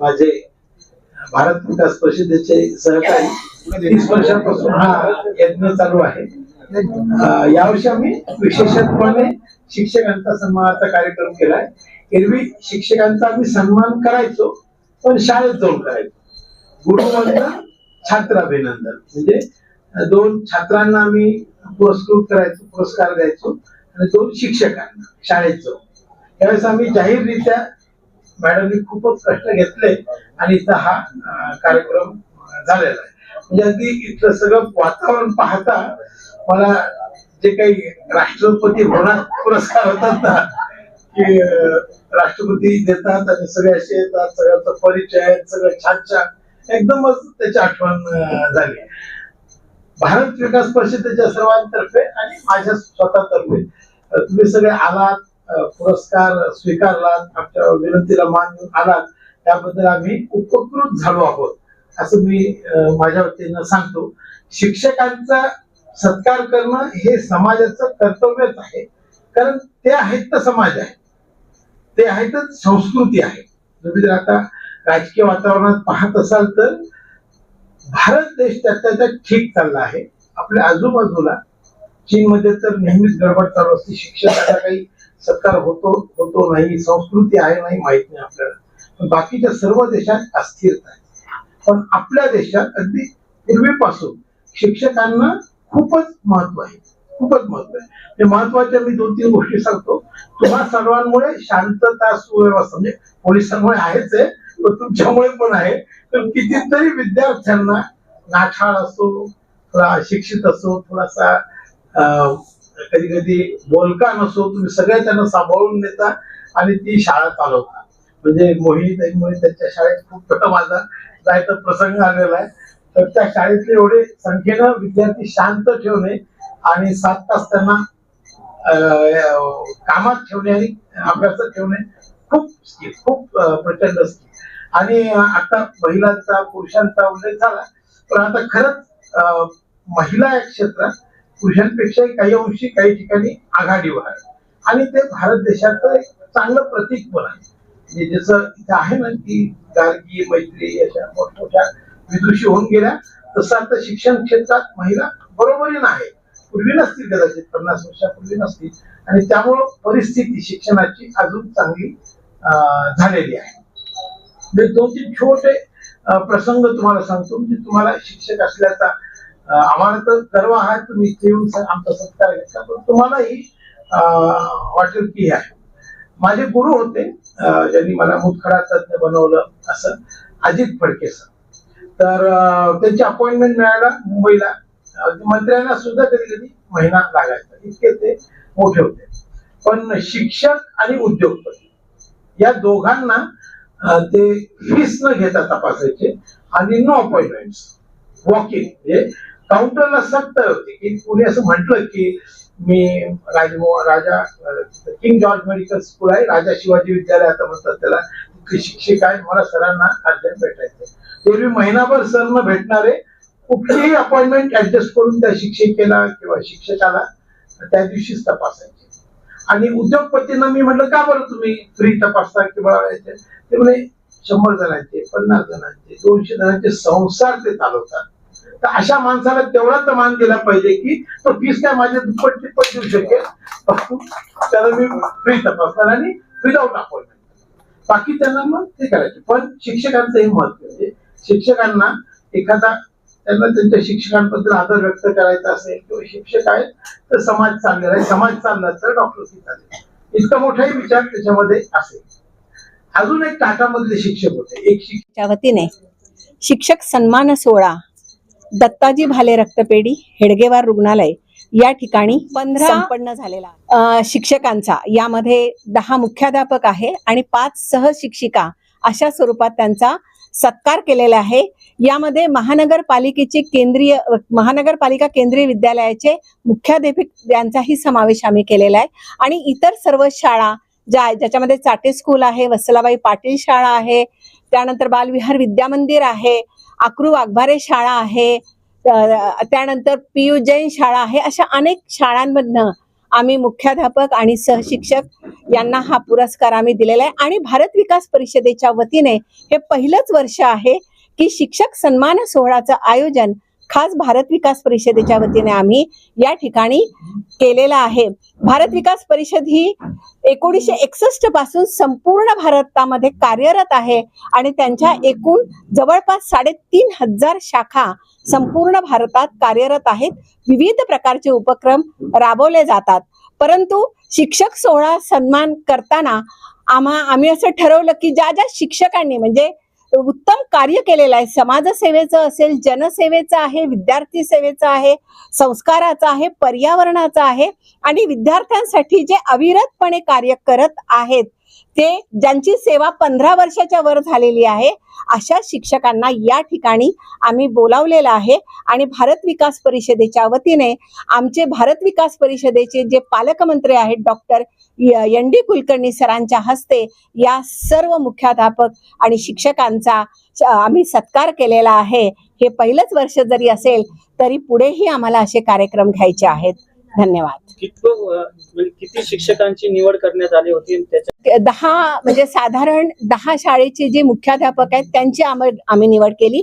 माझे भारत विकास परिषदेचे सहकारी तीस वर्षापासून हा यज्ञ चालू आहे. यावर्षी आम्ही विशेषत्वाने शिक्षकांचा सन्मानाचा कार्यक्रम केलाय. एरवी शिक्षकांचा आम्ही सन्मान करायचो पण शाळेत जाऊन करायचो. गुरुवंदन छात्र अभिनंदन म्हणजे दोन छात्रांना आम्ही पुरस्कृत करायचो पुरस्कार द्यायचो आणि दोन शिक्षकांना शाळेत जाऊन. त्यावेळेस आम्ही जाहीररित्या मॅडमनी खूपच कष्ट घेतले आणि इथं हा कार्यक्रम झालेला आहे. म्हणजे अगदी इथलं सगळं वातावरण पाहता मला जे काही राष्ट्रपती होणार पुरस्कार होतात ना की राष्ट्रपती देतात आणि सगळे असे येतात सगळ्यांचा परिचय सगळं छान छान एकदमच त्याची आठवण झाली. भारत विकास परिषदेच्या सर्वांतर्फे आणि माझ्या स्वतःतर्फे तुम्ही सगळे आलात पुरस्कार स्वीकारलात आमच्या विनंतीला मान देऊन आलात. त्याबद्दल आम्ही उपकृत झालो आहोत असं मी माझ्या वतीनं सांगतो. शिक्षकांचा सत्कार करणं हे समाजाचं कर्तव्यच आहे. कारण ते आहेत तर समाज आहे. ते आहेतच संस्कृती आहे. तुम्ही जर आता राजकीय वातावरणात पाहत असाल तर भारत देश त्याच्या ठीक चालला आहे. आपल्या आजूबाजूला चीनमध्ये तर नेहमीच गडबड चालू असते. शिक्षकाचा काही सत्कार होतो होतो नाही संस्कृती आहे नाही माहीत नाही आपल्याला. पण बाकीच्या सर्व देशात अस्थिरता आहे. पण आपल्या देशात अगदी पूर्वीपासून शिक्षकांना खूपच महत्त्व आहे. खूपच महत्त्व आहे. म्हणजे ते महत्त्वाच्या मी दोन तीन गोष्टी सांगतो. तुम्हा सर्वांमुळे शांतता सुव्यवस्था म्हणजे पोलिसांमुळे आहेच आहे पण तुमच्यामुळे पण आहे. तर कितीतरी विद्यार्थ्यांना नाठाळ असो थोडा शिक्षित असो थोडासा कधी कधी बोलका नसो तुम्ही सगळे त्यांना सांभाळून नेता आणि ती शाळा चालवता. म्हणजे मोहिनी ताईमुळे त्यांच्या शाळेत खूप छोटा माझा जायचा प्रसंग आलेला आहे. तर त्या शाळेतले एवढे संख्येनं विद्यार्थी शांत ठेवणे आणि सात तास त्यांना अं, कामात ठेवणे आणि अभ्यासात ठेवणे खूप स्किल खूप प्रचंड स्किल. आणि आता महिलांचा पुरुषांचा उल्लेख झाला. पण आता खरंच अं, महिला या क्षेत्रात पुरुषांपेक्षा काही अंशी काही ठिकाणी आघाडीवर आहे आणि ते भारत देशाचं चांगलं प्रतीक पण आहे. म्हणजे जसं इथे आहे ना की गार्गी मैत्री अशा मोठमोठ्या विदुषी होऊन गेल्या तसं आता शिक्षण क्षेत्रात महिला बरोबरीनं आहे पूर्वी नसतील कदाचित पन्नास वर्षापूर्वी नसतील. आणि त्यामुळं परिस्थिती शिक्षणाची अजून चांगली अं, झालेली आहे. म्हणजे दोन तीन छोटे प्रसंग तुम्हाला सांगतो. म्हणजे तुम्हाला शिक्षक असल्याचा आम्हाला तर गर्व आहे तुम्ही येऊन आमचा सत्कार घेतला. पण तुम्हालाही अं, वाटेल की आहे. माझे गुरु होते ज्यांनी मला मुतखडा तज्ञ बनवलं असं अजित फडके सर. तर त्यांची अपॉइंटमेंट मिळायला मुंबईला मंत्र्यांना सुद्धा कधी कधी महिना लागायचा. इतके ते मोठे होते. पण शिक्षक आणि उद्योगपती या दोघांना ते फीस न घेता तपासायचे आणि नो अपॉइंटमेंट वॉकिंग म्हणजे काउंटरला सक्त होती. की कुणी असं म्हटलं की मी Rajmohan Raja King George medical school आहे राजा शिवाजी विद्यालय आता म्हणतात त्याला शिक्षक आहे मला सरांना अध्ययन भेटायचे एरवी महिनाभर सर भेटणारे कुठलीही अपॉइंटमेंट ऍडजस्ट करून त्या शिक्षिकेला किंवा शिक्षकाला त्या दिवशीच तपासायचे. आणि उद्योगपतींना मी म्हटलं का बरं तुम्ही फ्री तपासता किंवा ते म्हणे शंभर जणांचे पन्नास जणांचे दोनशे जणांचे संसार ते चालवतात. तर अशा माणसाला तेवढाच मान दिला पाहिजे की तो फीस काय माझ्या दुप्पट तिप्पट देऊ शकेल. त्याला मी फ्री तपासणार आणि विदाऊट अपॉइंटमेंट बाकी त्यांना मग ते करायचे. पण शिक्षकांचं हे महत्त्व म्हणजे शिक्षकांना एखादा त्यांना त्यांच्या शिक्षकांबद्दल आदर व्यक्त करायचा असेल किंवा शिक्षक आहेत तर समाज चाललेला आहे. समाज चालला तर डॉक्टर चालेल इतका मोठाही विचार त्याच्यामध्ये असेल. अजून एक टाटामधले शिक्षक होते. एक शिक्षक वतीने शिक्षक सन्मान सोहळा दत्ताजी भाले रक्तपेढी हेडगेवार रुग्णालय या ठिकाणी पंधरा संपन्न झालेला शिक्षकांचा. यामध्ये दहा मुख्याध्यापक आहे आणि पाच सहशिक्षिका अशा स्वरूपात त्यांचा सत्कार केलेला आहे. यामध्ये महानगरपालिकेचे केंद्रीय महानगरपालिका केंद्रीय विद्यालयाचे मुख्याध्यापक यांचाही समावेश आम्ही केलेला आहे. आणि इतर सर्व शाळा ज्या ज्याच्यामध्ये चाटे स्कूल आहे वत्सलाबाई पाटील शाळा आहे त्यानंतर बालविहार विद्यामंदिर आहे आक्रू वाघबारे शाळा आहे त्यानंतर पियू जैन शाळा आहे अशा अनेक शाळांमधनं आम्ही मुख्याध्यापक आणि सहशिक्षक यांना हा पुरस्कार आम्ही दिलेला आहे. आणि भारत विकास परिषदेच्या वतीने हे पहिलंच वर्ष आहे की शिक्षक सन्मान सोहळाचं आयोजन खास भारत विकास परिषदेच्या वतीने आम्ही या ठिकाणी केलेला आहे. भारत विकास परिषद ही एकोणीसशे एकसष्टपासून संपूर्ण भारतामध्ये कार्यरत आहे आणि त्यांच्या एकूण जवळपास साडेतीन हजार शाखा संपूर्ण भारतात कार्यरत आहेत. विविध प्रकारचे उपक्रम राबवले जातात. परंतु शिक्षक सोहळा सन्मान करताना आम्हा आम्ही असं ठरवलं की ज्या ज्या शिक्षकांनी म्हणजे उत्तम कार्य केलेलं आहे. समाजसेवेचं असेल जनसेवेचं आहे विद्यार्थी सेवेचं आहे संस्काराचं आहे पर्यावरणाचं आहे आणि विद्यार्थ्यांसाठी जे अविरतपणे कार्य करत आहेत ते ज्यांची सेवा पंधरा वर्षाच्या वर झालेली आहे अशा शिक्षकांना या ठिकाणी आम्ही बोलावलेलं आहे. आणि भारत विकास परिषदेच्या वतीने आमचे भारत विकास परिषदेचे जे पालकमंत्री आहेत डॉक्टर एन डी कुलकर्णी सरांच्या हस्ते या सर्व मुख्याध्यापक आणि शिक्षकांचा आम्ही सत्कार केलेला आहे. हे पहिलंच वर्ष जरी असेल तरी पुढेही आम्हाला असे कार्यक्रम घ्यायचे आहेत. धन्यवाद. म्हणजे किती शिक्षकांची निवड करण्यात आली होती त्याच्या दहा म्हणजे साधारण दहा शाळेचे जे मुख्याध्यापक आहेत त्यांची आम्ही निवड केली.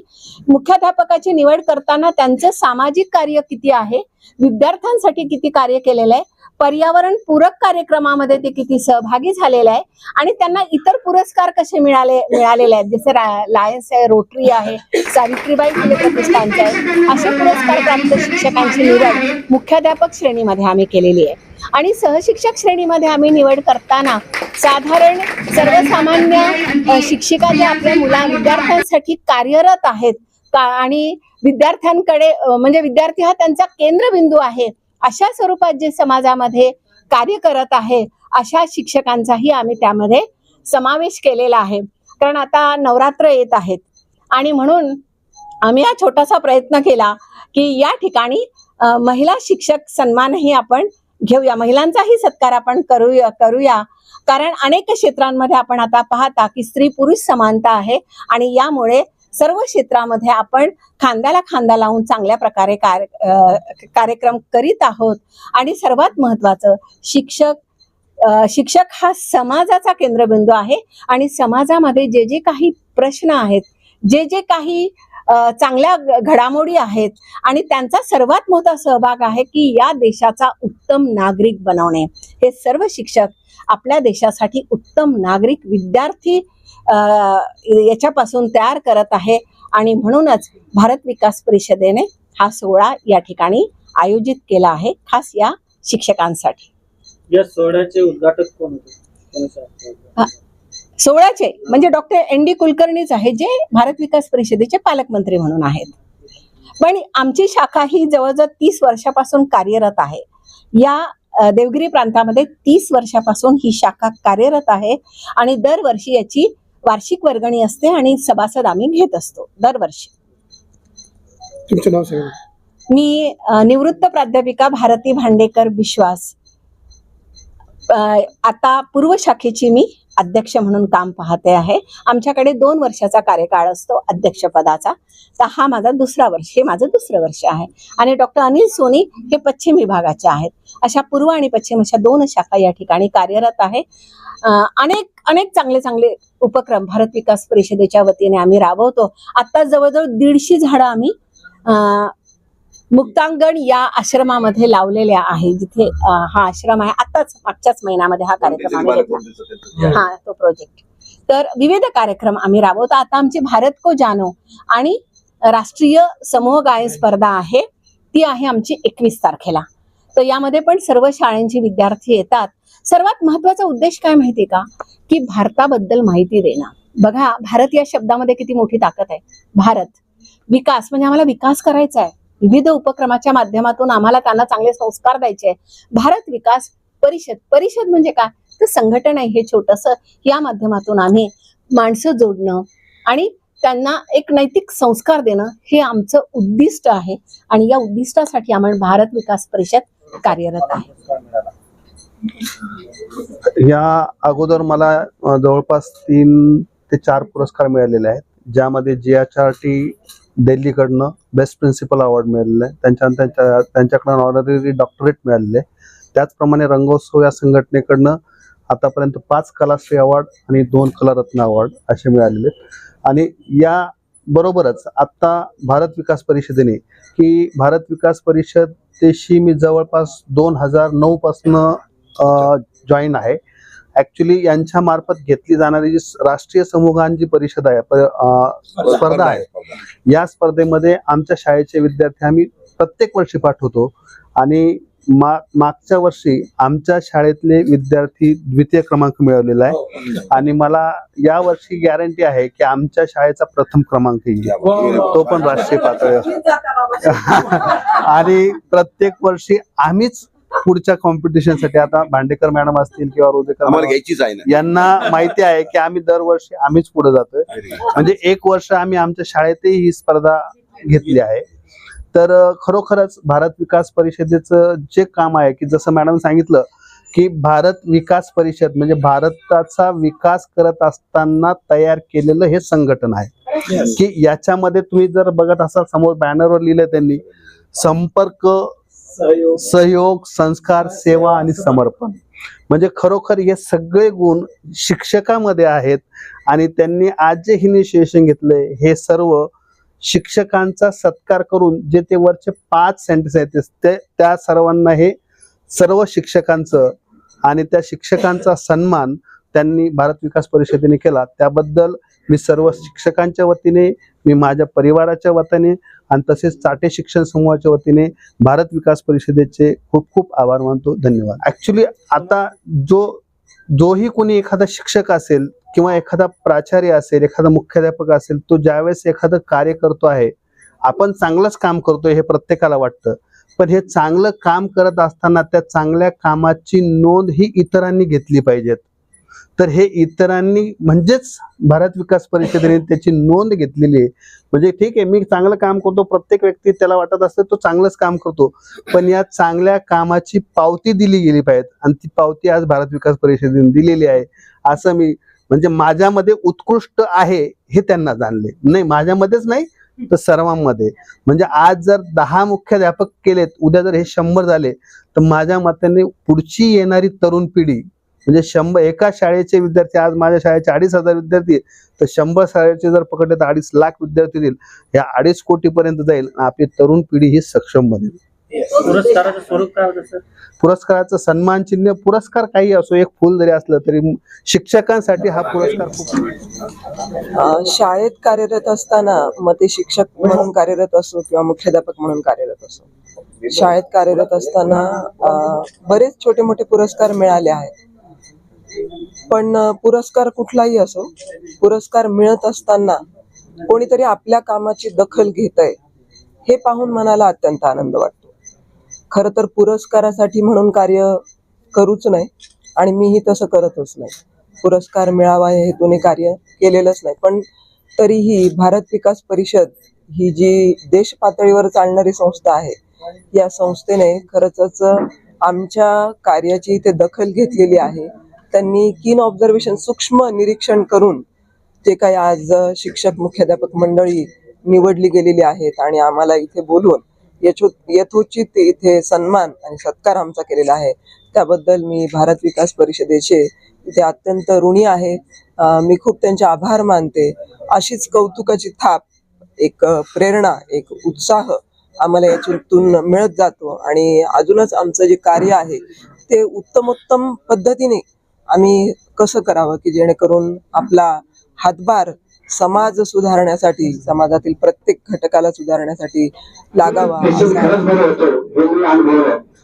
मुख्याध्यापकाची निवड करताना त्यांचं सामाजिक कार्य किती आहे विद्यार्थ्यांसाठी किती कार्य केलेलं आहे पर्यावरण पूरक कार्यक्रमामध्ये ते किती सहभागी झालेले आहे आणि त्यांना इतर पुरस्कार कसे मिळाले मिळालेले आहेत? जसे लायन्स आहे रोटरी आहे सावित्रीबाई फुले प्रतिष्ठानचे आहे असे पुरस्कार प्राप्त शिक्षकांची निवड मुख्याध्यापक श्रेणीमध्ये आम्ही केली. केलेली आहे. आणि सहशिक्षक श्रेणीमध्ये आम्ही निवड करताना साधारण सर्वसामान्य शिक्षिका ज्या आपल्या मुला विद्यार्थ्यांसाठी कार्यरत आहेत का आणि विद्यार्थ्यांकडे म्हणजे विद्यार्थी हा त्यांचा केंद्रबिंदू आहे अशा स्वरूपात जे समाजामध्ये कार्य करत आहे अशा शिक्षकांचाही आम्ही त्यामध्ये समावेश केलेला आहे. कारण आता नवरात्र येत आहेत. आणि म्हणून आम्ही हा छोटासा प्रयत्न केला की या ठिकाणी महिला शिक्षक सन्मानही आपण घेऊया. महिलांचाही सत्कार आपण करूया करूया. कारण अनेक क्षेत्रांमध्ये आपण आता पाहता की स्त्री पुरुष समानता आहे आणि यामुळे सर्व क्षेत्रामध्ये आपण खांद्याला खांदा लावून चांगल्या प्रकारे कार कार्यक्रम करीत आहोत. आणि सर्वात महत्वाचं शिक्षक शिक्षक हा समाजाचा केंद्रबिंदू आहे. आणि समाजामध्ये जे जे काही प्रश्न आहेत जे जे काही चांगल्या घडामोडी आहेत आणि त्यांचा सर्वात मोठा सहभाग आहे की या देशाचा उत्तम नागरिक बनवणे. हे सर्व शिक्षक आपल्या देशासाठी उत्तम नागरिक विद्यार्थी याच्यापासून तयार करत आहे आणि म्हणूनच भारत विकास परिषदेने हा सोहळा या ठिकाणी आयोजित केला आहे खास या शिक्षकांसाठी. या सोहळ्याचे उद्घाटक कोण होते? सोहळ्याचे म्हणजे डॉक्टर एन डी कुलकर्णीच आहे जे भारत विकास परिषदेचे पालकमंत्री म्हणून आहेत. पण आमची शाखा ही जवळजवळ तीस वर्षापासून कार्यरत आहे. या देवगिरी प्रांतामध्ये तीस वर्षापासून ही शाखा कार्यरत आहे आणि दरवर्षी याची वार्षिक वर्गणी असते आणि सभासद आम्ही घेत असतो दरवर्षी. नाव मी निवृत्त प्राध्यापिका भारती भांडेकर विश्वास. आता पूर्व शाखेची मी अध्यक्ष म्हणून काम पाहते आहे. आमच्याकडे दोन वर्षाचा कार्यकाळ असतो अध्यक्षपदाचा तर हा माझा दुसरा वर्ष हे माझं दुसरं वर्ष आहे. आणि डॉक्टर अनिल सोनी हे पश्चिम विभागाचे आहेत. अशा पूर्व आणि पश्चिम अशा दोन शाखा या ठिकाणी कार्यरत आहे. अनेक अनेक चांगले चांगले उपक्रम भारत विकास परिषदेच्या वतीने आम्ही राबवतो. आता जवळजवळ दीडशे झाडं आम्ही मुक्तांगण या आश्रमामध्ये लावलेल्या आहे जिथे हा आश्रम आहे. आताच मागच्याच महिन्यामध्ये हा कार्यक्रम आम्ही हा तो प्रोजेक्ट तर विविध कार्यक्रम आम्ही राबवतो. आता आमची भारत को जानो आणि राष्ट्रीय समूह गायन स्पर्धा आहे. ती आहे आमची एकवीस तारखेला. तर यामध्ये पण सर्व शाळांचे विद्यार्थी येतात. सर्वात महत्त्वाचा उद्देश काय माहिती का? की भारताबद्दल माहिती देणं. बघा भारत या शब्दामध्ये किती मोठी ताकद आहे. भारत विकास म्हणजे आम्हाला विकास करायचा आहे. विविध उपक्रमाच्या माध्यमातून आम्हाला त्यांना चांगले संस्कार द्यायचे भारत विकास परिषद परिषद म्हणजे काय? तर संघटन आहे हे छोटस. या माध्यमातून आम्ही माणसं जोडणं आणि त्यांना एक नैतिक संस्कार देणं हे आमचं उद्दिष्ट आहे आणि या उद्दिष्टासाठी आम्ही भारत विकास परिषद कार्यरत आहे. या अगोदर मला जवळपास तीन ते चार पुरस्कार मिळालेले आहेत ज्यामध्ये जी एच आर टी दिल्लीकडनं बेस्ट प्रिन्सिपल अवॉर्ड मिळालेलं आहे. त्यांच्या त्यांच्या त्यांच्याकडनं ऑनररी डॉक्टरेट मिळालेले आहे. त्याचप्रमाणे रंगोत्सव या संघटनेकडनं आतापर्यंत पाच कलाश्री अवॉर्ड आणि दोन कलारत्न अवॉर्ड असे मिळालेले आहेत. आणि या बरोबरच आत्ता भारत विकास परिषदेने की भारत विकास परिषदेशी मी जवळपास दोन हजार नऊपासनं जॉईन आहे. ऍक्च्युली यांच्या मार्फत घेतली जाणारी जी राष्ट्रीय समूहांची परिषद आहे स्पर्धा आहे या स्पर्धेमध्ये आमच्या शाळेचे विद्यार्थी आम्ही प्रत्येक वर्षी पाठवतो. आणि मा मागच्या वर्षी आमच्या शाळेतले विद्यार्थी द्वितीय क्रमांक मिळवलेला आहे. आणि मला या वर्षी गॅरंटी आहे की आमच्या शाळेचा प्रथम क्रमांक येईल. तो पण राष्ट्रीय पातळीवर. आणि प्रत्येक वर्षी आम्हीच पुढच्या कॉम्पिटिशनसाठी आता भांडेकर मॅडम असतील किंवा रोजेकर घ्यायचीच आहे यांना माहिती आहे की आम्ही दरवर्षी आम्हीच पुढे जातोय. म्हणजे एक वर्ष आम्ही आमच्या शाळेतही ही स्पर्धा घेतली आहे. तर खरोखरच भारत विकास परिषदेचं जे काम आहे की जसं मॅडम सांगितलं की भारत विकास परिषद म्हणजे भारताचा विकास करत असताना तयार केलेलं हे संघटन आहे. की याच्यामध्ये तुम्ही जर बघत असाल समोर बॅनरवर लिहिलं त्यांनी संपर्क सहयोग. संस्कार सेवा आणि समर्पण. म्हणजे खरोखर हे सगळे गुण शिक्षकामध्ये आहेत आणि त्यांनी आज जे इनिशिएशन घेतलंय. हे सर्व शिक्षकांचा सत्कार करून जे ते वरचे पाच सेंटेन्स आहेत ते त्या सर्वांना हे सर्व शिक्षकांचं आणि त्या शिक्षकांचा सन्मान त्यांनी भारत विकास परिषदेने केला. त्याबद्दल मी सर्व शिक्षकांच्या वतीने मी माझ्या परिवाराच्या वतीने आणि तसेच चाटे शिक्षण समूहाच्या वतीने भारत विकास परिषदेचे खूप खूप आभार मानतो. धन्यवाद. ऍक्च्युली आता जो जोही कोणी एखादा शिक्षक असेल किंवा एखादा प्राचार्य असेल एखादा मुख्याध्यापक असेल तो ज्यावेळेस एखादं कार्य करतो आहे आपण चांगलंच काम करतोय हे प्रत्येकाला वाटतं. पण हे चांगलं काम करत असताना त्या चांगल्या कामाची नोंद ही इतरांनी घेतली पाहिजेत. तर हे इतरांनी म्हणजेच भारत विकास परिषदेने त्याची नोंद घेतलेली आहे. म्हणजे ठीक आहे मी चांगलं काम करतो प्रत्येक व्यक्ती त्याला वाटत असते तो चांगलंच काम करतो. पण या चांगल्या कामाची पावती दिली गेली पाहिजे. आणि ती पावती आज भारत विकास परिषदेने दिलेली आहे. असं मी म्हणजे माझ्यामध्ये उत्कृष्ट आहे हे त्यांना जाणले. नाही माझ्यामध्येच नाही तर सर्वांमध्ये. म्हणजे आज जर दहा मुख्याध्यापक केलेत उद्या जर हे शंभर झाले तर माझ्या मताने पुढची येणारी तरुण पिढी म्हणजे शंभर एका शाळेचे विद्यार्थी आज माझ्या शाळेचे अडीच हजार विद्यार्थी आहेत, तर शंभर शाळेचे जर पकडले तर अडीच लाख विद्यार्थी होतील या अडीच कोटी पर्यंत जाईल आपली तरुण पिढी ही सक्षम बनेल. पुरस्काराचं स्वरूप काय होतं सर पुरस्काराचं सन्मान चिन्ह पुरस्कार काही असो एक फुल जरी असलं तरी शिक्षकांसाठी हा पुरस्कार खूप शाळेत कार्यरत असताना मग ते शिक्षक म्हणून कार्यरत असो किंवा मुख्याध्यापक म्हणून कार्यरत असो. शाळेत कार्यरत असताना बरेच छोटे मोठे पुरस्कार मिळाले आहेत. पण पुरस्कार कुठलाही असो पुरस्कार मिळत असताना कोणीतरी आपल्या कामाची दखल घेत आहे हे पाहून मनाला अत्यंत आनंद वाटतो. खर तर पुरस्कारासाठी म्हणून कार्य करूच नाही आणि मीही तसं करतच नाही. पुरस्कार मिळावा या हेतूने कार्य केलेलंच नाही. पण तरीही भारत विकास परिषद ही जी देश पातळीवर चालणारी संस्था आहे या संस्थेने खरंच आमच्या कार्याची इथे दखल घेतलेली आहे. त्यांनी कीन ऑब्झर्वेशन सूक्ष्म निरीक्षण करून जे काही आज शिक्षक मुख्याध्यापक मंडळी निवडली गेलेली आहेत आणि आम्हाला इथे बोलून यथो यथोचित इथे सन्मान आणि सत्कार आमचा केलेला आहे. त्याबद्दल मी भारत विकास परिषदेचे इथे अत्यंत ऋणी आहे. मी खूप त्यांचे आभार मानते. अशीच कौतुकाची थाप एक प्रेरणा एक उत्साह आम्हाला याच्यातून मिळत जातो आणि अजूनच आमचं जे कार्य आहे ते उत्तमोत्तम पद्धतीने आम्ही कसं करावं की जेणेकरून आपला हातभार समाज सुधारण्यासाठी समाजातील प्रत्येक घटकाला सुधारण्यासाठी लागावा.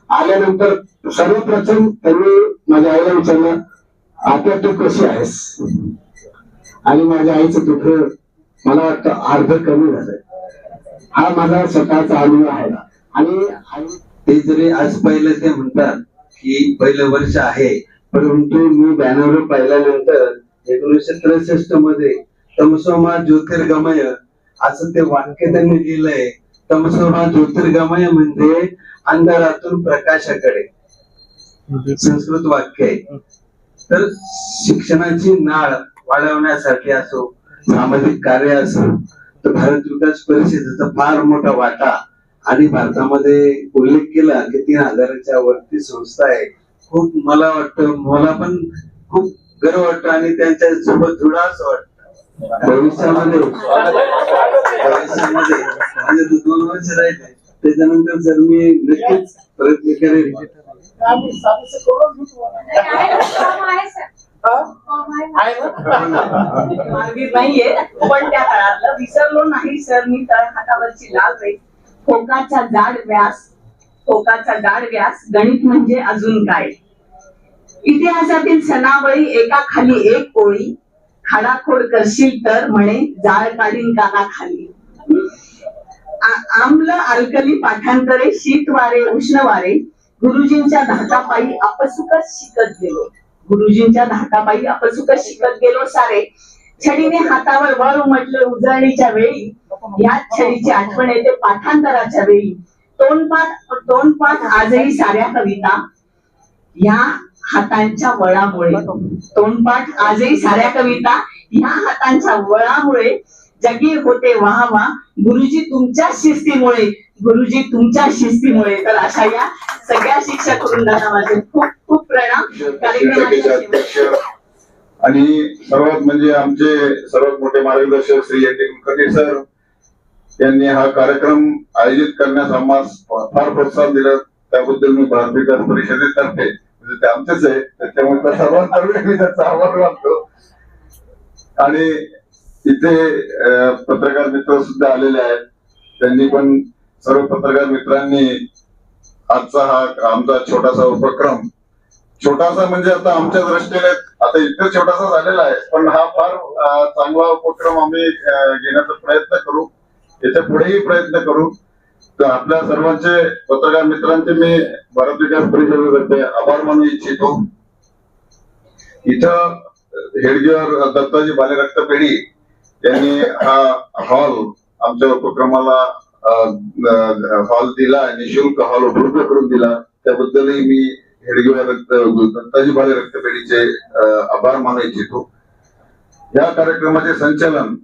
आल्यानंतर सर्वप्रथम त्यांनी माझ्या आईला विचारलं आता तू कशी आहेस? आणि माझ्या आईचं दुःख मला वाटतं अर्ध कमी झालंय. हा माझा स्वतःचा अनुभव आहे. आणि आई- ते जरी आज पहिलं ते म्हणतात की पहिलं वर्ष आहे परंतु मी बॅनर पाहिल्यानंतर एकोणीसशे त्रेसष्टमध्ये तमसोमा ज्योतिर्गमय असं ते वाक्य त्यांनी लिहिलंय. तमसोमा ज्योतिर्गमय म्हणजे अंधारातून प्रकाशाकडे. संस्कृत वाक्य आहे. तर शिक्षणाची नाळ वाढवण्यासाठी असो सामाजिक कार्य असो तर भारत विकास परिषदेचा फार मोठा वाटा आणि भारतामध्ये उल्लेख केला की तीन हजाराच्या वरती संस्था आहे खूप मला वाटतं मला पण खूप गर्व वाटतं आणि त्यांच्यासोबत जुडा असं वाटतं. भविष्यामध्ये भविष्यामध्ये माझे दोन वर्ष राहिले. त्याच्यानंतर जर मी नक्कीच प्रयत्न करेल नाहीये पण त्या काळातलं विसरलो नाही सर. मी तळ हातावरची लाल रेख खोकाचा जाड व्यास टोकाचा जाड व्यास गणित म्हणजे अजून काय? इतिहासातील सणावळी एका खाली एक ओळी खाडाखोड करशील तर म्हणे जाळ काढीन काना खाली आम्ल अल्कली पाठांतरे शीत वारे उष्ण वारे गुरुजींच्या धाकापायी अपसुकच शिकत गेलो. गुरुजींच्या धाकापायी अपसुकच शिकत गेलो सारे. छडीने हातावर वळ उमटले उजळणीच्या वेळी याच छडीची आठवण येते पाठांतराच्या वेळी. तोंडपाठ तोंडपाठ आजही साऱ्या कविता या हातांच्या वळामुळे तोंडपाठ आजही साऱ्या कविता या हातांच्या वळामुळे जगी होते वाह वा गुरुजी तुमच्या शिस्तीमुळे गुरुजी तुमच्या शिस्तीमुळे. तर अशा या सगळ्या शिक्षक वृंदांना माझे खूप खूप प्रणाम. आणि सर्वात म्हणजे आमचे सर्वात मोठे मार्गदर्शक Shri N T Kulkarni sir त्यांनी हा कार्यक्रम आयोजित करण्यास आम्हाला फार प्रोत्साहन दिलं. त्याबद्दल मी भारत विकास परिषदेतर्फे म्हणजे ते आमचेच आहे त्याच्यामुळे त्या सर्वांतर्फे मी त्याचा आभार मानतो. आणि इथे पत्रकार मित्र सुद्धा आलेले आहेत. त्यांनी पण सर्व पत्रकार मित्रांनी आजचा हा आमचा छोटासा उपक्रम छोटासा म्हणजे आता आमच्या दृष्टीने आता इतकं छोटासा झालेला आहे पण हा फार चांगला उपक्रम आम्ही घेण्याचा प्रयत्न करू. याच्या पुढेही प्रयत्न करू. तर आपल्या सर्वांचे पत्रकार मित्रांचे मी भारत विकास परिषदेतर्फे आभार मानू इच्छितो. इथं हेडगेवर दत्ताजी बाले रक्तपेढी यांनी हा हॉल आमच्या उपक्रमाला हॉल दिला निशुल्क हॉल उपलब्ध करून दिला. त्याबद्दलही मी हेडगेवर रक्त दत्ताजी बाले रक्तपेढीचे आभार मानू इच्छितो. या कार्यक्रमाचे संचालन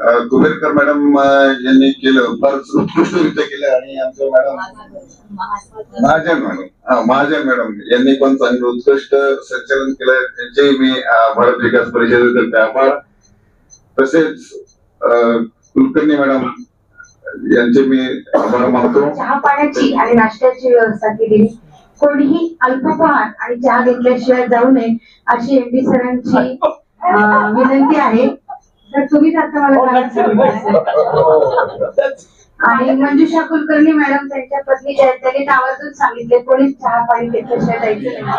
अं, मॅडम यांनी केलं. फार उत्कृष्टरित्या केलं आणि आमच्या मॅडम महाजन मॅडम. हा महाजन मॅडम. यांनी पण चांगलं उत्कृष्ट संचालन केलं त्यांचेही मी भारत विकास परिषदेतर्फे आभार. तसेच कुलकर्णी मॅडम यांचे मी आभार मानतो. चहा पाण्याची आणि नाश्त्याची व्यवस्था केली. कोणीही अल्पहार आणि चहा घेतल्याशिवाय जाऊ नये अशी एमडी सरांची विनंती आहे. तर तुम्हीच आता मला कारण सांगितलं. आणि मंजुषा कुलकर्णी मॅडम त्यांच्या पत्नी त्यांनी आवर्जून सांगितले कोणीच चहा पाणी घेतल्याशिवाय जायचं नाही.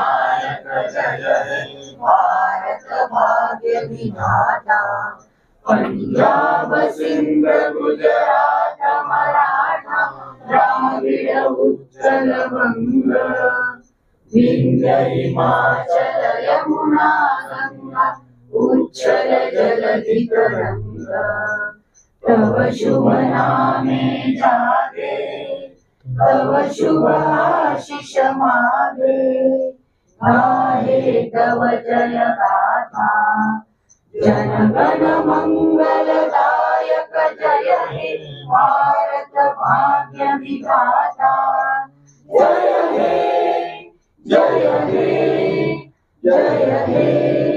भारत भाग्य विधाता पंजाब सिंध गुजरात मराठा द्राविड उत्कल बंग विंध्य हिमाचल यमुना गंगा। उच्छल जलधि तरंग तव शुभ नामे जागे तव शुभ आशिष मागे आहे तव जय गाथा जनगण मंगलदायक जय हे भारत भाग्य विधाता जय हे जय हे जय हे जय जय